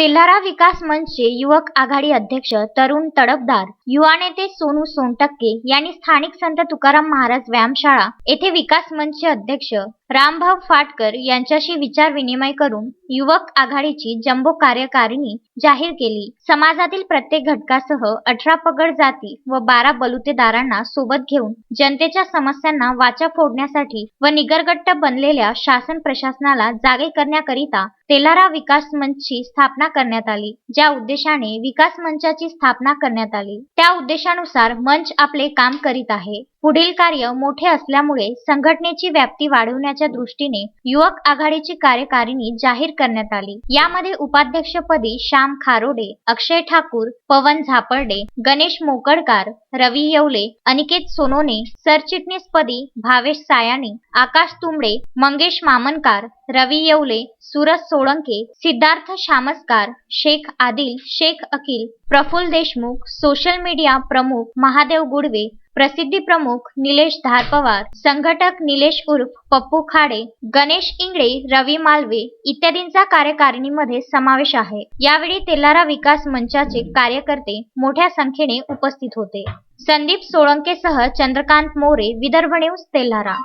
तेल्हारा विकास मंचचे युवक आघाडी अध्यक्ष तरुण तडफदार युवा नेते सोनू सोनटक्के यांनी स्थानिक संत तुकाराम महाराज व्यायामशाळा येथे विकास मंचचे अध्यक्ष रामभाऊ फाटकर यांच्याशी विचार विनिमय करून युवक आघाडीची जम्बो कार्यकारिणी जाहीर केली. समाजातील प्रत्येक घटकासह अठरा पगड जाती व बारा बलुतेदारांना सोबत घेऊन जनतेच्या समस्यांना वाचा फोडण्यासाठी व निगरगट्ट बनलेल्या शासन प्रशासनाला जागे करण्याकरिता तेलारा विकास मंचची स्थापना करण्यात आली ज्या उद्देशाने विकास मंचाची स्थापना करण्यात आली. त्या उद्देशानुसार मंच आपले काम करीत आहे. पुढील कार्य मोठे असल्यामुळे संघटनेची व्याप्ती वाढवण्याच्या दृष्टीने युवक आघाडीची कार्यकारिणी जाहीर करण्यात आली. यामध्ये उपाध्यक्षपदी श्याम खारोडे अक्षय ठाकूर पवन झापर्डे गणेश मोकडकार रवी येवले अनिकेत सोनोने सरचिटणीसपदी भावेश सायाणी आकाश तुंबडे मंगेश मामनकार रवी येवले सुरज सोळंके सिद्धार्थ शामसकार शेख आदिल शेख अकिल प्रफुल्ल देशमुख सोशल मीडिया प्रमुख महादेव गुडवे प्रसिद्धी प्रमुख निलेश धारपवार संघटक निलेश उर्फ पप्पू खाडे गणेश इंगळे रवी मालवे इत्यादींचा कार्यकारिणीमध्ये समावेश आहे. यावेळी तेलारा विकास मंचाचे कार्यकर्ते मोठ्या संख्येने उपस्थित होते. संदीप सोळंकेसह चंद्रकांत मोरे विदर्भ न्यूज तेल्हारा